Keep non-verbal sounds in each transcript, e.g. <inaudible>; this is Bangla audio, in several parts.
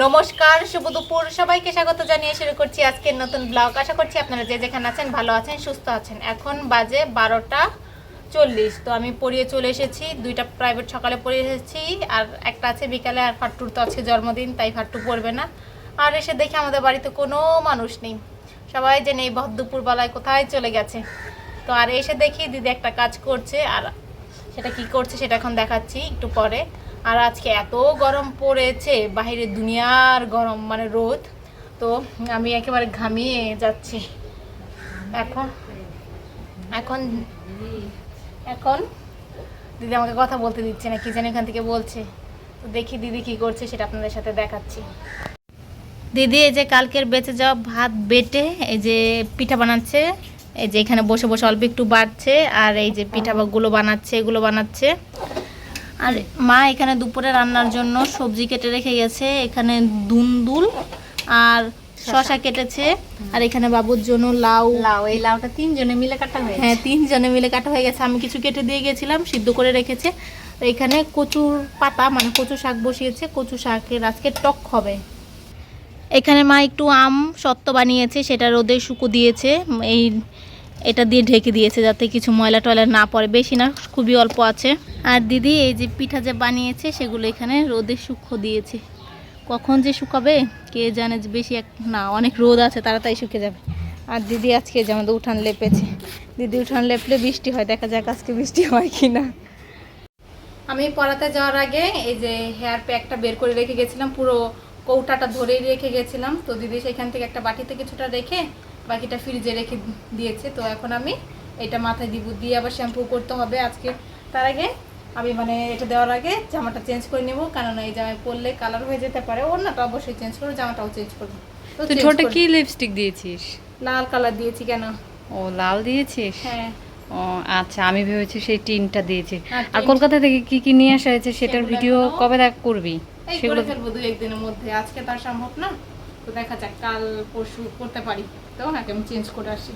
নমস্কার, শুভ দুপুর। সবাইকে স্বাগত জানিয়ে শুরু করছি আজকের নতুন ব্লগ। আশা করছি আপনারা যে যেখানে আছেন ভালো আছেন, সুস্থ আছেন। এখন বাজে বারোটা চল্লিশ। তো আমি পড়িয়ে চলে এসেছি, দুইটা প্রাইভেট সকালে পড়িয়ে এসেছি, আর একটা আছে বিকালে, আর ফাট্টুর তো আজকে জন্মদিন, তাই ফাট্টু পড়বে না। আর এসে দেখি আমাদের বাড়িতে কোনো মানুষ নেই। সবাই যে নেই ভর দুপুরবেলায় কোথায় চলে গেছে। তো আর এসে দেখি দিদি একটা কাজ করছে, আর সেটা কি করছে সেটা এখন দেখাচ্ছি একটু পরে। আর আজকে এত গরম পড়েছে বাইরে দুনিয়ার গরম মানে রোদ। তো আমি একেবারে ঘামিয়ে যাচ্ছি। এখন এখন এখন দিদি আমাকে কথা বলতে দিচ্ছে না, কি জানি এখান থেকে বলছে। তো দেখি দিদি কি করছে, সেটা আপনাদের সাথে দেখাচ্ছি। দিদি, এই যে কালকের বেঁচে যাওয়া ভাত বেটে, এই যে পিঠা বানাচ্ছে, এই যে এখানে বসে বসে অল্প একটু বাড়ছে, আর এই যে পিঠা পিঠাগুলো বানাচ্ছে, এগুলো বানাচ্ছে। আর মা এখানে দুপুরে রান্নার জন্য সবজি কেটে রেখে গেছে। এখানে দুন্দুল আর শশা। কেটেছে। আর এখানে বাবুর জন্য লাউ। লাউ এই লাউটা তিনজনে মিলে কাটা হয়েছে। হ্যাঁ তিনজনে মিলে কাটা হয়ে গেছে। আমি কিছু কেটে দিয়ে গেছিলাম সিদ্ধ করে রেখেছে। এখানে কচুর পাতা মানে কচু শাক বসিয়েছে। কচু শাকের আজকে টক হবে। এখানে মা একটু আম সত্ত্ব বানিয়েছে সেটা রোদে শুকো দিয়েছে। এই এটা দিয়ে ঢেকে দিয়েছে যাতে কিছু ময়লা টয়লা না পড়ে। বেশি না, খুবই অল্প আছে। আর দিদি, এই যে পিঠা যে বানিয়েছে, সেগুলো এখানে রোদে শুকো দিয়েছে। কখন যে শুকাবে, কে জানে যে বেশি এক না, অনেক রোদ আছে, তাড়াতাড়ি শুকে যাবে। আর দিদি আজকে যে আমাদের উঠান লেপেছে। দিদি উঠান লেপলে বৃষ্টি হয়, দেখা যাক আজকে বৃষ্টি হয় কি না আমি পড়াতে যাওয়ার আগে এই যে হেয়ার প্যাকটা বের করে রেখে গেছিলাম, পুরো কৌটাটা ধরেই রেখে গেছিলাম। তো দিদি সেখান থেকে একটা বাটিতে কিছুটা রেখে বাকিটা ফ্রিজে রেখে দিয়েছে। তো এখন আমি এটা মাথায় দিব। দিয়ে আবার শ্যাম্পু করতে হবে আজকে। তার আগে আমি মানে এটা দেওয়ার আগে জামাটা চেঞ্জ করে নেব। কারণ এই জামায় পরলে কালার হয়ে যেতে পারে। ওড়নাটা অবশ্যই চেঞ্জ করব জামাটাও চেঞ্জ করব। তো ঠোঁটে কি লিপস্টিক দিয়েছিস? লাল কালার দিয়েছি কেন? ও লাল দিয়েছিস? হ্যাঁ। ও আচ্ছা আমি ভেবেছি সেই টিনটা দিয়েছি আর আর কলকাতা থেকে কি কি নিয়ে আসা হয়েছে সেটার ভিডিও কবে দেখ করবি? সেগুলো ফেলব দুই একদিনের মধ্যে। আজকে তার সম্ভব না। তো দেখা যাক কাল পরশু করতে পারি। তো নাকি আমি চেঞ্জ করে আসি।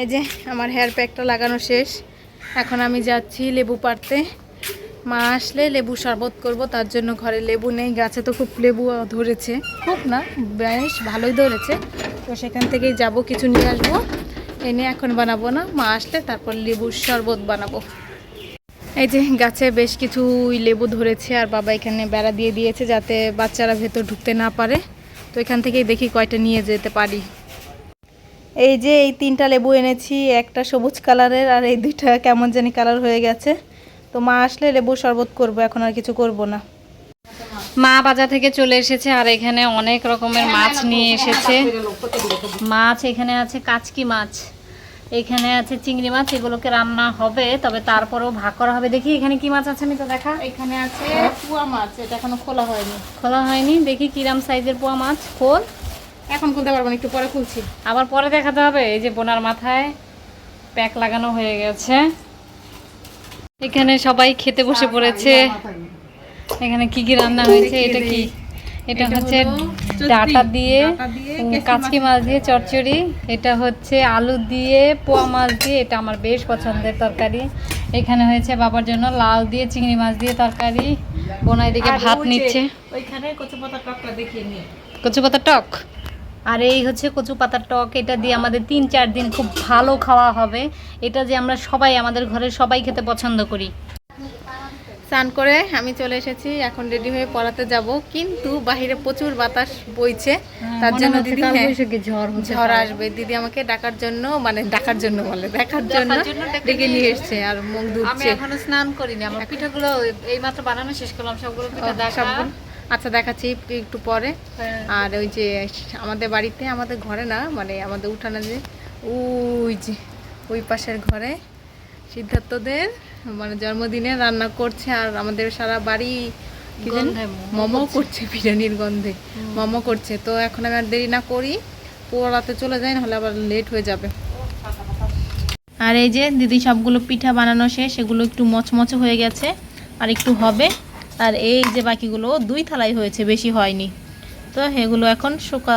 এই যে আমার হেয়ার প্যাকটা লাগানো শেষ। এখন আমি যাচ্ছি লেবু পাড়তে। মা আসলে লেবু শরবত করব, তার জন্য ঘরে লেবু নেই। গাছে তো খুব লেবু ধরেছে। খুব না, বেশ ভালোই ধরেছে। তো সেখান থেকেই যাব, কিছু নিয়ে আসব। এনে এখন বানাবো না। মা আসলে তারপর লেবুর শরবত বানাবো। এই যে গাছে বেশ কিছু লেবু ধরেছে, আর বাবা এখানে বেড়া দিয়ে দিয়েছে যাতে বাচ্চারা ভেতর ঢুকতে না পারে। তো এখান থেকেই দেখি কয়টা নিয়ে যেতে পারি। এই যে এই তিনটা লেবু এনেছি একটা সবুজ কালারের আর এই দুইটা কেমন জানি কালার হয়ে গেছে। তো মা আসলে লেবু শরবত করব এখন আর কিছু করব না। মা বাজার থেকে চলে এসেছে আর এখানে অনেক রকমের মাছ নিয়ে এসেছে। মাছ এখানে আছে কাচকি মাছ এখানে আছে চিংড়ি মাছ এগুলোকে রান্না হবে তবে তারপরেও ভাগ করা হবে। দেখি এখানে কি মাছ আছে আমি তো দেখা। এখানে আছে পুয়া মাছ এটা এখনও খোলা হয়নি। খোলা হয়নি দেখি কিরাম সাইজের পোয়া মাছ খোল। এখন খুলতে পারব না একটু পরে খুলছি। আবার পরে দেখাতে হবে এই যে বোনার মাথায় প্যাক লাগানো হয়ে গেছে। এখানে সবাই খেতে বসে পড়েছে। এখানে কি কি রান্না হয়েছে এটা কি? এটা হচ্ছে ডাটা দিয়ে কাচকি মাছ দিয়ে চচ্চড়ি। এটা হচ্ছে আলু দিয়ে পোয়া মাছ দিয়ে এটা আমার বেশ পছন্দের তরকারি। এখানে হয়েছে বাবার জন্য লাউ দিয়ে চিংড়ি মাছ দিয়ে তরকারি। বোনা এদিকে ভাত নিচ্ছে। ওইখানে কচু পাতা টকটা দেখিয়ে নিয়ে। কচু পাতার টক? আর এই হচ্ছে কচু পাতার টক এটা দিয়ে আমাদের তিন চার দিন খুব ভালো খাওয়া হবে। এটা যে আমরা সবাই আমাদের ঘরের সবাই খেতে পছন্দ করি। স্নান করে আমি চলে এসেছি এখন রেডি হয়ে পড়াতে যাব। কিন্তু বাহিরে প্রচুর বাতাস বইছে। তার জন্য দিদি হ্যাঁ, ঝড় আসবে। দিদি আমাকে ডাকার জন্য মানে ডাকার জন্য বলে দেখার জন্য ডেকে নিয়ে এসছে। আর মুখ আমি ধুচ্ছে। এখনও স্নান করিনি আমার পিঠাগুলো এই মাত্র বানানো শেষ করলাম সবগুলো পিঠা দেখা। আচ্ছা দেখাচ্ছি একটু- পরে। হ্যাঁ। আর ওই যে আমাদের বাড়িতে আমাদের ঘরে না মানে আমাদের উঠানে যে ওই যে ওই পাশের ঘরে সিদ্ধার্থদের মানে জন্মদিনে রান্না করছে আর আমাদের সারা বাড়ি কি মোমো করছে। বিরিয়ানির গন্ধে মোমো করছে। তো এখন আমি আর দেরি না করি পোড়াতে চলে যাই নাহলে আবার লেট হয়ে যাবে। আর এই যে দিদি সবগুলো পিঠা বানানো শেষ সেগুলো একটু মচমচে হয়ে গেছে আর একটু হবে। আর এই যে বাকিগুলো দুই থালাই হয়েছে, বেশি হয়নি। তো এগুলো এখন শুকা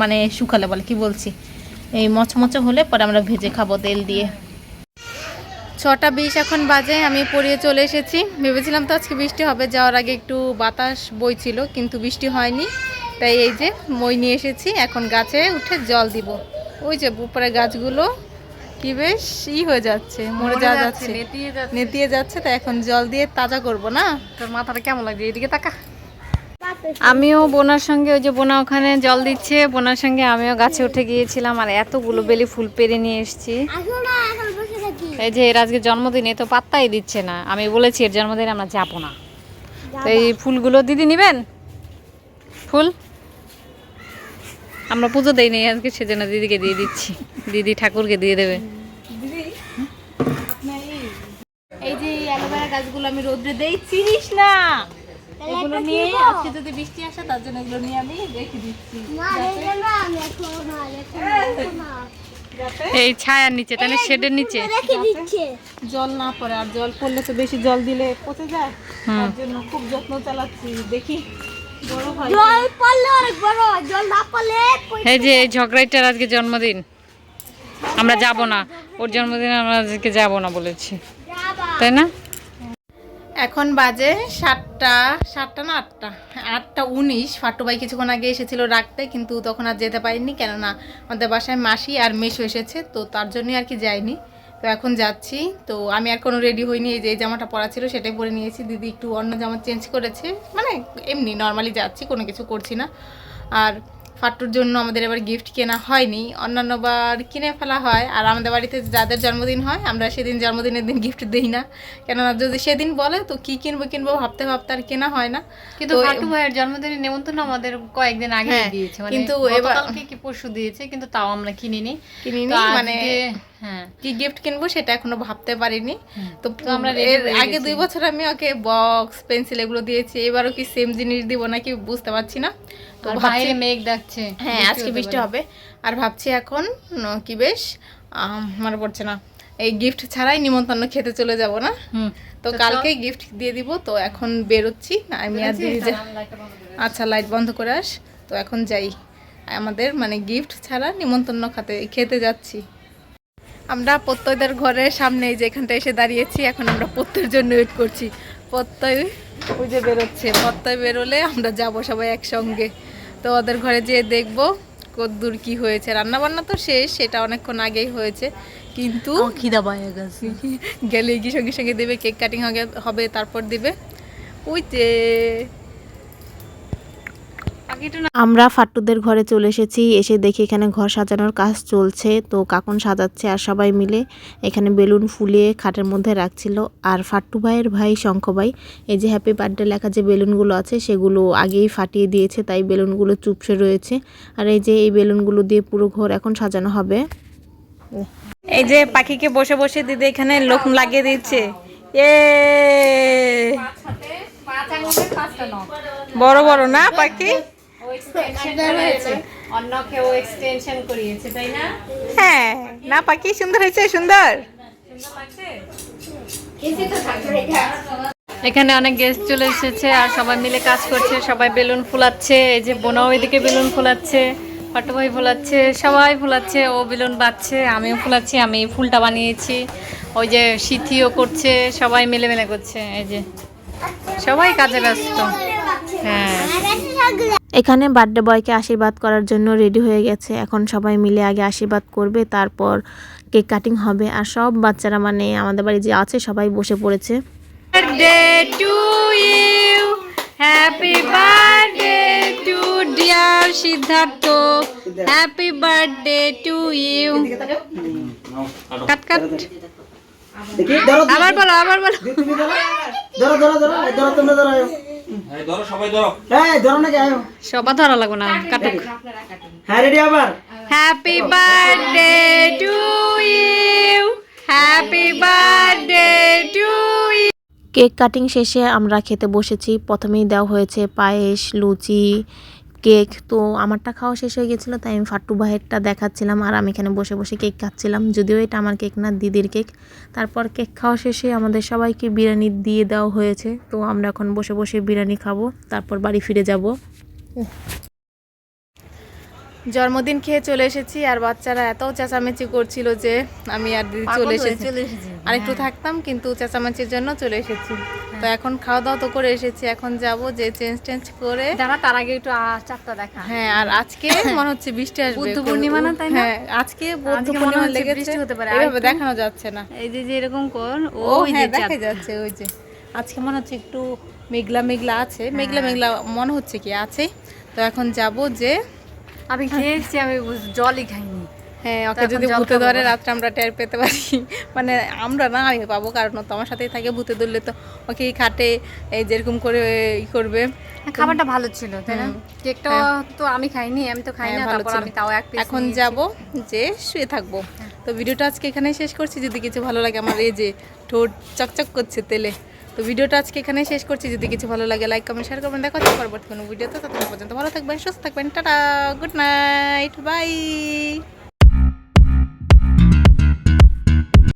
মানে শুকালে বলে, কি বলছি? এই মচমচে হলে পরে আমরা ভেজে খাব তেল দিয়ে। ছটা বিশ এখন বাজে, আমি পড়িয়ে চলে এসেছি। ভেবেছিলাম তো আজকে বৃষ্টি হবে, যাওয়ার আগে একটু বাতাস বইছিল, কিন্তু বৃষ্টি হয়নি। তাই এই যে মই নিয়ে এসেছি, এখন গাছে উঠে জল দিব। ওই যে উপরে গাছগুলো কি বেশ ই হয়ে যাচ্ছে মরে যাওয়া যাচ্ছে নেতিয়ে যাচ্ছে। নেতিয়ে যাচ্ছে তাই এখন জল দিয়ে তাজা করব না? তোর মাথাটা কেমন লাগছে? এদিকে তাকা। আমিও বোনার সঙ্গে ওই যে বোনা ওখানে জল দিচ্ছে বোনার সঙ্গে আমিও গাছে উঠে গিয়েছিলাম আর এতগুলো বেলি ফুল পেরে নিয়ে এসেছি। এই যে এর আজকে জন্মদিনে তো পাত্তাই দিচ্ছে না। আমি বলেছি এর জন্মদিনে আমরা যাব না। তো এই ফুলগুলো দিদি নেবেন? ফুল? আমরা পুজো দেই নাই আজকে সেজন্য দিদিকে দিয়ে দিচ্ছি। দিদি ঠাকুরকে দিয়ে দেবে। এই যে অ্যালোভেরা গাছগুলো আমি রোদ্রে দেই চিনিস না? এগুলো নিয়ে আজকে যদি বৃষ্টি আসে তার জন্য এগুলো নিয়ে আমি রেখে দিচ্ছি। এই ছায়ার নিচে তাহলে শেডের নিচে। জল না পড়ে আর জল পড়লে তো বেশি জল দিলে পচে যায়। তার জন্য খুব যত্ন চালাচ্ছি। দেখি জল পড়লে অনেক বড় জল না পড়লে এই যে এই ঝগড়াইটার আজকে জন্মদিন। আমরা যাব না। ওর জন্মদিনে আমরা আজকে যাব না বলেছি। তাই না? এখন বাজে সাতটা সাতটা না আটটা? আটটা উনিশ। ফাট্টু ভাই কিছুক্ষণ আগে এসেছিল রাখতে কিন্তু তখন আর যেতে পারিনি। কেননা আমাদের বাসায় মাসি আর মেশো এসেছে তো তার জন্যই আর কি যাইনি। তো এখন যাচ্ছি। তো আমি আর কোনো রেডি হইনি এই যে জামাটা পরা ছিল সেটাই পরে নিয়েছি। দিদি একটু অন্য জামা চেঞ্জ করেছে। মানে এমনি নর্মালি যাচ্ছি কোনো কিছু করছি না। আর ফাট্টুর জন্য আমাদের এবার গিফট কেনা হয়নি। অন্যান্য বার কিনে ফেলা হয়। আর আমাদের বাড়িতে যাদের জন্মদিন হয় আমরা সেদিন জন্মদিনের দিন গিফট দিই না। কেননা যদি সেদিন বলে তো কি কিনবো কিনবো ভাবতে ভাবতে আর কেনা হয় না। কিন্তু ফাটু ভাইয়ের জন্মদিনের নেমন্তন্ন আমাদের কয়েকদিন আগে হ্যাঁ, দিয়েছে। মানে কিন্তু এবার- কি পরশু দিয়েছে কিন্তু তাও আমরা কিনিনি। কিনিনি মানে হ্যাঁ কি গিফট কিনবো সেটা এখনও ভাবতে পারিনি। তো আমরা এর আগে দুই বছর আমি ওকে বক্স পেন্সিল এগুলো দিয়েছি এবারও কি সেম জিনিস দিব নাকি বুঝতে পারছি না। তো বাইরে মেঘ ডাকছে হ্যাঁ আজকে বৃষ্টি হবে। আর ভাবছি এখন কি বেশ আম, মনে পড়ছে না। এই গিফট ছাড়াই নিমন্ত্রণ খেতে চলে যাব না। তো কালকে গিফট দিয়ে দিব তো এখন বেরোচ্ছি। আমি আর আচ্ছা লাইট বন্ধ করে আস। তো এখন যাই। আমাদের মানে গিফট ছাড়া নিমন্ত্রণ খাতে খেতে যাচ্ছি। আমরা প্রত্যয়দের ঘরের সামনে যে এখানটা এসে দাঁড়িয়েছি এখন আমরা প্রত্যয়ের জন্য ওয়েট করছি। প্রত্যয় ওই যে বেরোচ্ছে। প্রত্যয় বেরোলে আমরা যাব সবাই একসঙ্গে। তো ওদের ঘরে যেয়ে দেখব কদ্দূর কি হয়েছে। রান্না বান্না তো শেষ সেটা অনেকক্ষণ আগেই হয়েছে। কিন্তু খিদা পায়ে গেছে। গেলে কি সঙ্গে সঙ্গে দেবে কেক কাটিং হবে হবে তারপর দিবে। ওই যে আমরা ফাট্টুদের ঘরে চলে এসেছি এসে দেখি এখানে ঘর সাজানোর কাজ চলছে। তো কাকুন সাজাচ্ছে আর সবাই মিলে এখানে বেলুন ফুলিয়ে খাটের মধ্যে রাখছিল। আর ফাট্টু ভাইয়ের ভাই শঙ্খ ভাই এই যে হ্যাপি বার্থডে লেখা যে বেলুনগুলো আছে সেগুলো আগেই ফাটিয়ে দিয়েছে তাই বেলুনগুলো চুপসে রয়েছে। আর এই যে এই বেলুনগুলো দিয়ে পুরো ঘর এখন সাজানো হবে। এই যে পাখিকে বসে বসে দিদি এখানে লোক লাগিয়ে দিচ্ছে। এ! বড় বড় না পাখি? অন্য এক্সটেনশন করিয়েছে তাই না? হ্যাঁ না পাখি সুন্দর হয়েছে সুন্দর। এখানে অনেক গেস্ট চলে এসেছে আর সবাই মিলে কাজ করছে সবাই বেলুন ফুলাচ্ছে এই যে বোনাও এদিকে বেলুন ফুলাচ্ছে পাটু ভাই ফুলাচ্ছে সবাই ফুলাচ্ছে ও বেলুন বাচ্ছে আমিও ফুলাচ্ছি আমি ফুলটা বানিয়েছি ওই যে সিথিও করছে সবাই মিলে মিলে করছে এই যে। সবাই কাজে ব্যস্ত। হ্যাঁ। এখানে বার্থডে বয়কে আশীর্বাদ করার জন্য রেডি হয়ে গেছে। এখন সবাই মিলে আগে আশীর্বাদ করবে তারপর কেক কাটিং হবে। আর সব বাচ্চারা মানে আমাদের বাড়ি যে আছে সবাই বসে পড়েছে। Happy birthday to dear Siddharth happy birthday to you cut cut. আবার বলো আবার বলো। ধরো ধরো ধরো ধরো তোমরা ধরো। ধরো সবাই ধরো। এই ধরো নাকি আয়ো। সবা ধরা লাগবে না কাটুক। হ্যাঁ রেডি আবার? Happy birthday to you happy birthday to cake cutting শেষে আমরা খেতে বসেছি। প্রথমেই দেওয়া হয়েছে পায়েস লুচি কেক তো আমারটা খাওয়া শেষ হয়ে গেছিল তাই আমি ফাট্টু ভাইয়েরটা দেখাচ্ছিলাম আর আমি এখানে বসে বসে কেক খাচ্ছিলাম। যদিও এটা আমার কেক না দিদির কেক তারপর কেক খাওয়া শেষে আমাদের সবাইকে বিরিয়ানি দিয়ে দেওয়া হয়েছে তো আমরা এখন বসে বসে বিরিয়ানি খাব তারপর বাড়ি ফিরে যাব। জন্মদিন খেয়ে চলে এসেছি আর বাচ্চারা এত চেঁচামেচি করছিল যে আমি আর দিদি চলে এসেছি। আর একটু থাকতাম কিন্তু চেঁচামেচির জন্য চলে এসেছি। তো এখন খাওয়া দাওয়া তো করে এসেছি এখন যাব যে চেঞ্জ টেঞ্জ করে। জানা তার আগে একটু চারটা দেখা। হ্যাঁ আর আজকে <coughs> মনে হচ্ছে বৃষ্টি আসবে বুদ্ধ পূর্ণিমা না, তাই না? হ্যাঁ আজকে বৌদ্ধ পূর্ণিমা লেগে বৃষ্টি হতে পারে। এভাবে দেখানো যাচ্ছে না। এই যে যে এরকম কর ও ওই যে হ্যাঁ দেখা যাচ্ছে ওই যে। আজকে মনে হচ্ছে একটু মেঘলা মেঘলা আছে। মেঘলা মেঘলা মনে হচ্ছে কি আছে। তো এখন যাব যে আমি খেয়েছি আমি জলই খাইনি। হ্যাঁ ওকে যদি ভূতে ধরে। রাত্রে আমরা টের পেতে পারি। <laughs> মানে আমরা না আমি পাবো কারণ তো আমার সাথেই থাকে ভূতে ধরলে তো ওকে খাটে এই যেরকম করে ই করবে। খাবারটা ভালো ছিল তাই না? কেকটা তো আমি খাইনি আমি তো খাই হ্যাঁ, না তারপর আমি তাও এক পিস এখন যাব যে শুয়ে থাকব। তো ভিডিওটা আজকে এখানেই শেষ করছি। যদি কিছু ভালো লাগে আমার এই যে ঠোঁট চকচক করছে তেলে। তো ভিডিওটা আজকে এখানেই শেষ করছি। যদি কিছু ভালো লাগে লাইক কমেন্ট শেয়ার করবেন। দেখা হচ্ছে পরবর্তী কোনো ভিডিওতে। ততক্ষণ পর্যন্ত ভালো থাকবেন সুস্থ থাকবেন। Tata good night bye